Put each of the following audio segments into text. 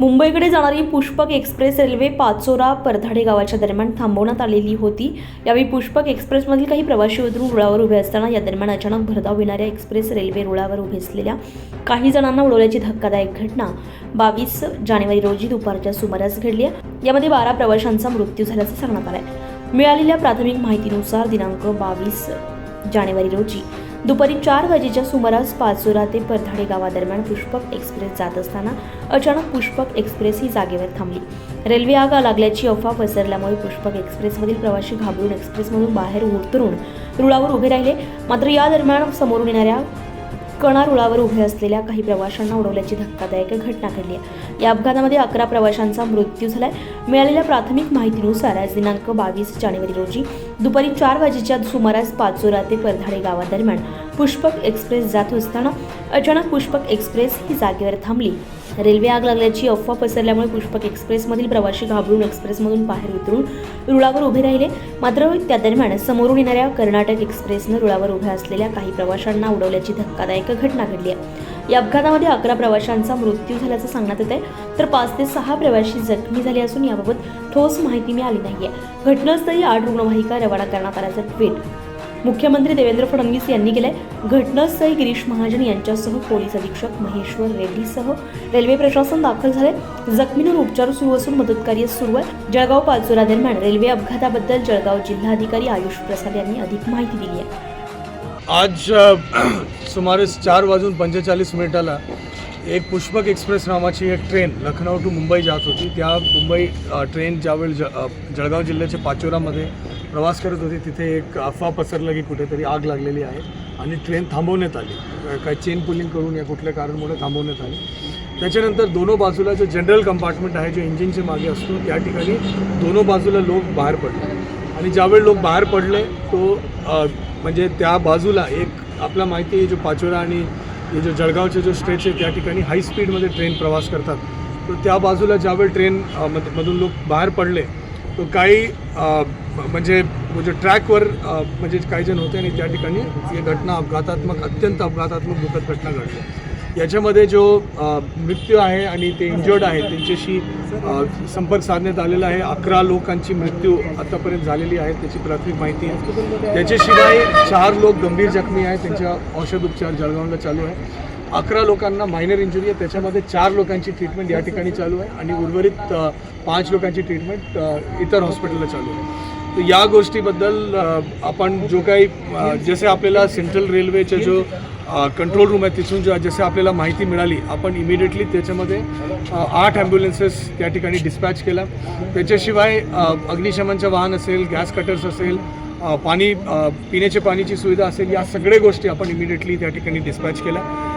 मुंबईकडे जाणारी Pushpak express railway Pachora Pardhade गावाच्या दरम्यान थांबवण्यात आलेली होती. यावेळी पुष्पक एक्सप्रेसमधील काही प्रवासी उतरून रुळावर उभे असताना या दरम्यान अचानक भरधाव येणाऱ्या एक्सप्रेस रेल्वे रुळावर उभे असलेल्या काही जणांना उडवल्याची धक्कादायक घटना. बावीस जानेवारी रोजी दुपारच्या सुमारास घडली आहे. यामध्ये बारा प्रवाशांचा मृत्यू झाल्याचं सांगण्यात आलं आहे मिळालेल्या प्राथमिक माहितीनुसार दिनांक बावीस जानेवारी रोजी दुपारी चार वाजेच्या सुमारास पाचोरा ते परधाडे गावादरम्यान पुष्पक एक्सप्रेस जात असताना अचानक पुष्पक एक्सप्रेस ही जागेवर थांबली. रेल्वे आग लागल्याची अफवा पसरल्यामुळे पुष्पक एक्सप्रेसमधील प्रवासी घाबरून एक्सप्रेसमधून बाहेर उतरून रुळावर उभे राहिले. मात्र या दरम्यान समोरून येणाऱ्या कणा रुळावर उभे असलेल्या काही प्रवाशांना उडवल्याची धक्कादायक घटना घडली आहे. या अपघातामध्ये अकरा प्रवाशांचा मृत्यू झालाय. मिळालेल्या प्राथमिक माहितीनुसार आज दिनांक बावीस जानेवारी रोजी दुपारी चार वाजेच्या सुमारास पाचोरा ते परधाडे गावादरम्यान पुष्पक एक्सप्रेस जात असताना अचानक पुष्पक एक्सप्रेस ही जागेवर थांबली. रेल्वे आग लागल्याची अफवा पसरल्यामुळे पुष्पक एक्सप्रेसमधील प्रवाशी घाबरून एक्सप्रेसमधून बाहेर उतरून रुळावर उभे राहिले. मात्र त्या दरम्यान समोरून येणाऱ्या कर्नाटक एक्सप्रेसनं रुळावर उभ्या असलेल्या काही प्रवाशांना उडवल्याची धक्कादायक घटना घडली आहे. या अपघातामध्ये अकरा प्रवाशांचा मृत्यू झाल्याचं सांगण्यात येत आहे तर पाच ते सहा प्रवाशी जखमी झाले असून याबाबत ठोस माहिती मिळाली नाहीये. घटनास्थळी आठ रुग्णवाहिका रवाना करण्यात आल्याचं ट्विट. मुख्यमंत्री देवेंद्र फडणवीस यांनी केलंय. घटनास्थळी गिरीश महाजन यांच्यासह पोलीस अधीक्षक महेश्वर रेड्डीसह रेल्वे प्रशासन दाखल झाले जखमींवर उपचार सुरू असून मदतकार्य सुरू आहे. जळगाव पाचोरा दरम्यान रेल्वे अपघाताबद्दल जळगाव जिल्हाधिकारी आयुष प्रसाद यांनी अधिक माहिती दिली आहे. आज सुमारे चार वाजून पंचेचाळीस मिनिटाला एक पुष्पक एक्सप्रेस नावाची एक ट्रेन लखनौ टू मुंबई जात होती. त्या मुंबई ट्रेन ज्यावेळी ज जळगाव जिल्ह्याच्या पाचोरामध्ये प्रवास करत होती तिथे एक अफवा पसरला की कुठेतरी आग लागलेली आहे आणि ट्रेन थांबवण्यात आली. काही काय चेन पुलिंग करून या कुठल्या कारणामुळे थांबवण्यात आली. त्याच्यानंतर दोनो बाजूला जो जनरल कंपार्टमेंट आहे जो इंजिनच्या मागे असतो त्या ठिकाणी दोनो बाजूला लोक बाहेर पडले. आणि ज्यावेळी लोक बाहेर पडले तो म्हणजे त्या बाजूला एक आपला माहिती आहे जो पाचोरा आणि हे जो जळगावचे जो स्ट्रेच आहे त्या ठिकाणी हाय स्पीडमध्ये ट्रेन प्रवास करतात. तर त्या बाजूला ज्यावेळी ट्रेन मध- मधून लोक बाहेर पडले तो काही म्हणजे म्हणजे ट्रॅकवर म्हणजे काही जण होते आणि त्या ठिकाणी ही घटना अपघातात्मक अत्यंत अपघातात्मक दुःखद घटना घडली. याच्यामध्ये जो मृत्यू आहे आणि ते इंजर्ड आहे त्यांच्याशी संपर्क साधण्यात आलेला आहे. अकरा लोकांची मृत्यू आतापर्यंत झालेली आहे त्याची प्राथमिक माहिती आहे. त्याच्याशिवाय चार लोक गंभीर जखमी आहेत त्यांच्या औषध उपचार जळगावला चालू आहे. अकरा लोकांना मायनर इंजुरी आहे त्याच्यामध्ये चार लोकांची ट्रीटमेंट या ठिकाणी चालू आहे आणि उर्वरित पाच लोकांची ट्रीटमेंट इतर हॉस्पिटलला चालू आहे. तर या गोष्टीबद्दल आपण जो काही जसे आपल्याला सेंट्रल रेल्वेचे जो कंट्रोल रूम आहे तिथून जो जसे आपल्याला माहिती मिळाली आपण इमिडिएटली त्याच्यामध्ये आठ ॲम्ब्युलन्सेस त्या ठिकाणी डिस्पॅच केला. त्याच्याशिवाय अग्निशमनचं वाहन असेल गॅस कटर्स असेल पाणी पिण्याच्या पाण्याची सुविधा असेल या सगळ्या गोष्टी आपण इमिडिएटली त्या ठिकाणी डिस्पॅच केल्या.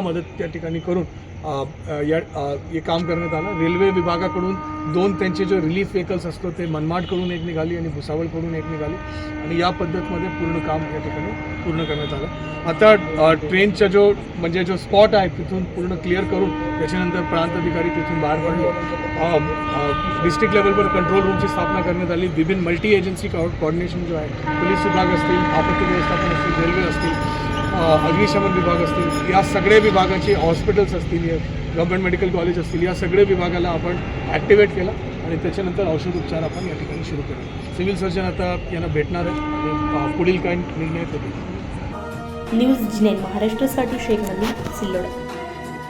मदत त्या ठिकाणी करून या हे काम करण्यात आलं. रेल्वे विभागाकडून दोन त्यांचे जो रिलीफ व्हेकल्स असतो ते मनमाडकडून एक निघाली आणि भुसावळकडून एक निघाली. आणि या पद्धतीमध्ये पूर्ण काम या ठिकाणी पूर्ण करण्यात आलं. आता ट्रेनचा जो म्हणजे जो स्पॉट आहे तिथून पूर्ण क्लिअर करून त्याच्यानंतर प्रांत अधिकारी तिथून बाहेर पडले. डिस्ट्रिक्ट लेवलवर कंट्रोल रूमची स्थापना करण्यात आली. विभिन्न मल्टी एजन्सी कॉर्डिनेशन जो आहे पोलीस विभाग असतील आपत्ती व्यवस्थापन असतील रेल्वे असतील अग्निशमन विभाग असतील या सगळ्या विभागाचे हॉस्पिटल्स असतील गव्हर्मेंट मेडिकल कॉलेज असतील या सगळ्या विभागाला आपण ॲक्टिवेट केला आणि त्याच्यानंतर औषध उपचार आपण या ठिकाणी सुरू केला. सिव्हिल सर्जन आता यांना भेटणार आहे पुढील काय निर्णय न्यूज जिनेन महाराष्ट्रासाठी शेख नदी सिल्लोड.